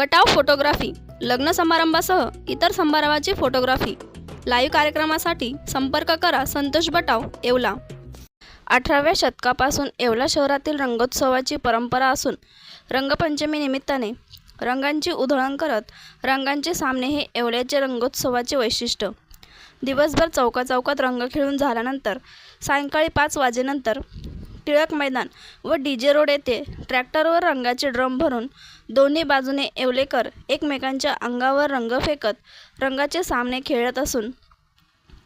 बटाव photography लग्न समारंभासह इतर समारंभाची photography. Live कार्यक्रमासाठी संपर्क करा संतोष बटाव येवला. अठराव्या शतकापासून येवला शहरातील रंगोत्सवाची परंपरा असून रंगपंचमी निमित्ताने रंगांची उधळण करत रंगांचे सामने हे येवल्याचे रंगोत्सवाचे वैशिष्ट्य. दिवसभर चौका चौकात रंग खेळून झाल्यानंतर सायंकाळी पाच वाजेनंतर टिळक मैदान व डी जे रोड येथे ट्रॅक्टरवर रंगाचे ड्रम भरून दोन्ही बाजूने येवलेकर एकमेकांच्या अंगावर रंग फेकत रंगाचे सामने खेळत असून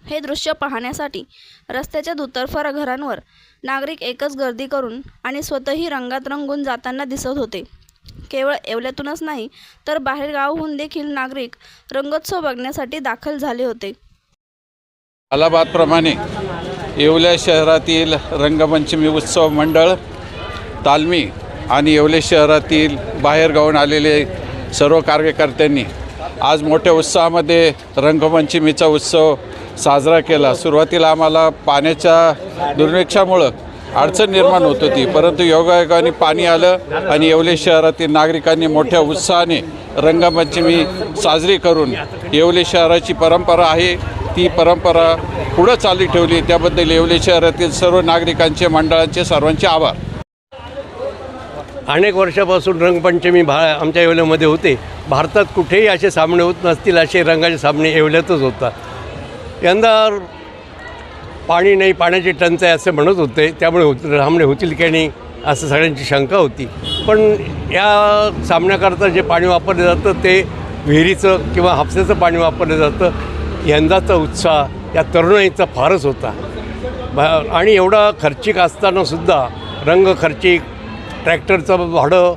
हे दृश्य पाहण्यासाठी रस्त्याच्या दुतर्फा घरांवर नागरिक एकच गर्दी करून आणि स्वतःही रंगात रंगून जाताना दिसत होते. केवळ येवल्यातूनच नाही तर बाहेर गावहून देखील नागरिक रंगोत्सव बघण्यासाठी दाखल झाले होते. अलाहाबादप्रमाणे येवल्या शहरातील रंगपंचमी उत्सव मंडळ तालमी आणि येवले शहरातील बाहेरगावून आलेले सर्व कार्यकर्त्यांनी आज मोठ्या उत्साहामध्ये रंगपंचमीचा उत्सव साजरा केला. सुरुवातीला आम्हाला पाण्याच्या दुर्भिक्षामुळं अडचण निर्माण होत होती परंतु योगायोगाने पाणी आलं आणि येवले शहरातील नागरिकांनी मोठ्या उत्साहाने रंगपंचमी साजरी करून येवले शहराची परंपरा आहे. ती परंपरा पुढं चालू ठेवली. त्याबद्दल येवले शहरातील सर्व नागरिकांचे मंडळांचे सर्वांचे आभार. अनेक वर्षापासून रंगपंचमी भा आमच्या येवल्यामध्ये होते. भारतात कुठेही असे सामने होत नसतील असे रंगाचे सामने येवल्यातच होतात. यंदा पाणी नाही पाण्याची टंचाई असे म्हणत होते. त्यामुळे होत सामने होतील की नाही असं सगळ्यांची शंका होती. पण या सामन्याकरता जे पाणी वापरलं जातं ते विहिरीचं किंवा हापसाचं पाणी वापरलं जातं यंदाचा उत्साह या तरुणाईचा फारच होता. आणि एवढा खर्चिक असतानासुद्धा रंग खर्चिक ट्रॅक्टरचं भाडं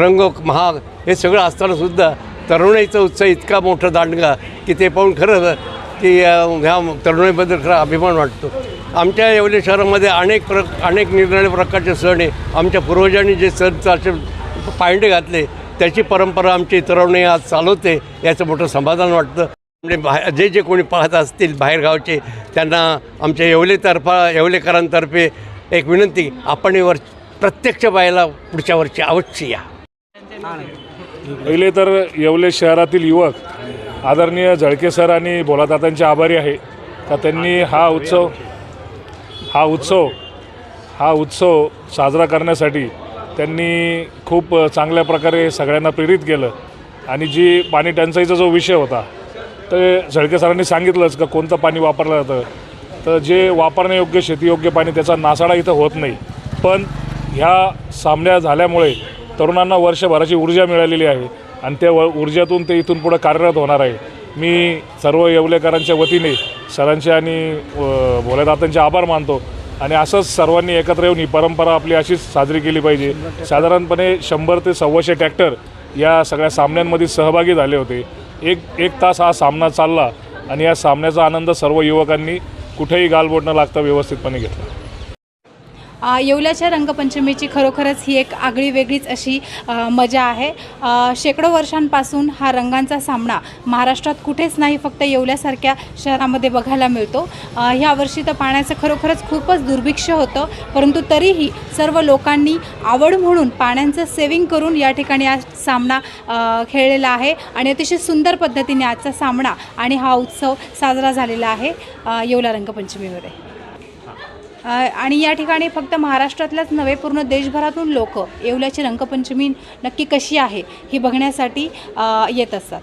रंग महाग हे सगळं असतानासुद्धा तरुणाईचा उत्साह इतका मोठा दांडगा की ते पाहून खरं की ह्या तरुणाईबद्दल खरा अभिमान वाटतो. आमच्या येवले शहरामध्ये अनेक प्र अनेक निरनिराळ्या प्रकारचे सण आहे. आमच्या पूर्वजांनी जे सण असे पायंडे घातले त्याची परंपरा आमची तरुणाई आज चालवते याचं मोठं समाधान वाटतं. म्हणजे बाहेर जे जे कोणी पाहत असतील बाहेरगावचे त्यांना आमच्या येवलेतर्फा येवलेकरांतर्फे एक विनंती आपण वर प्रत्यक्ष पाहायला पुढच्या वर्षी अवश्य या. पहिले तर येवले शहरातील युवक आदरणीय झळके सर आणि भोलादादांचे आभारी आहे. का त्यांनी हा उत्सव हा उत्सव हा उत्सव साजरा करण्यासाठी त्यांनी खूप चांगल्या प्रकारे सगळ्यांना प्रेरित केलं. आणि जी पाणी टंचाईचा जो विषय होता तर झळके सरांनी सांगितलंच का कोणतं पाणी वापरलं जातं. तर जे वापरण्यायोग्य शेतीयोग्य पाणी त्याचा नासाडा इथं होत नाही. पण ह्या सामन्या झाल्यामुळे तरुणांना वर्षभराची ऊर्जा मिळालेली आहे आणि त्या व ऊर्जातून ते इथून पुढं कार्यरत होणार आहे. मी सर्व येवलेकरांच्या वतीने सरांचे आणि भोलेदातांचे आभार मानतो. आणि असंच सर्वांनी एकत्र येऊन ही परंपरा आपली अशीच साजरी केली पाहिजे. साधारणपणे शंभर ते सव्वाशे ट्रॅक्टर या सगळ्या सामन्यांमध्ये सहभागी झाले होते. एक एक तास हा सामना चालला आणि या सामन्याचा आनंद सर्व युवकांनी कुठेही गालबोट न लागता व्यवस्थितपणे घेतला. येवल्याच्या रंगपंचमीची खरोखरच ही एक आगळी वेगळीच अशी मजा आहे. शेकडो वर्षांपासून हा रंगांचा सामना महाराष्ट्रात कुठेच नाही फक्त येवल्यासारख्या शहरामध्ये बघायला मिळतो. ह्या वर्षी तर पाण्याचं खरोखरच खूपच दुर्भिक्ष होतं परंतु तरीही सर्व लोकांनी आवड म्हणून पाण्याचं सेविंग करून या ठिकाणी आज सामना खेळलेला आहे आणि अतिशय सुंदर पद्धतीने आजचा सामना आणि हा उत्सव साजरा झालेला आहे येवला रंगपंचमीमध्ये. आणि या ठिकाणी फक्त महाराष्ट्रातल्याच नव्हे पूर्ण देशभरातून लोक येवल्याची रंगपंचमी नक्की कशी आहे हे बघण्यासाठी येत असतात.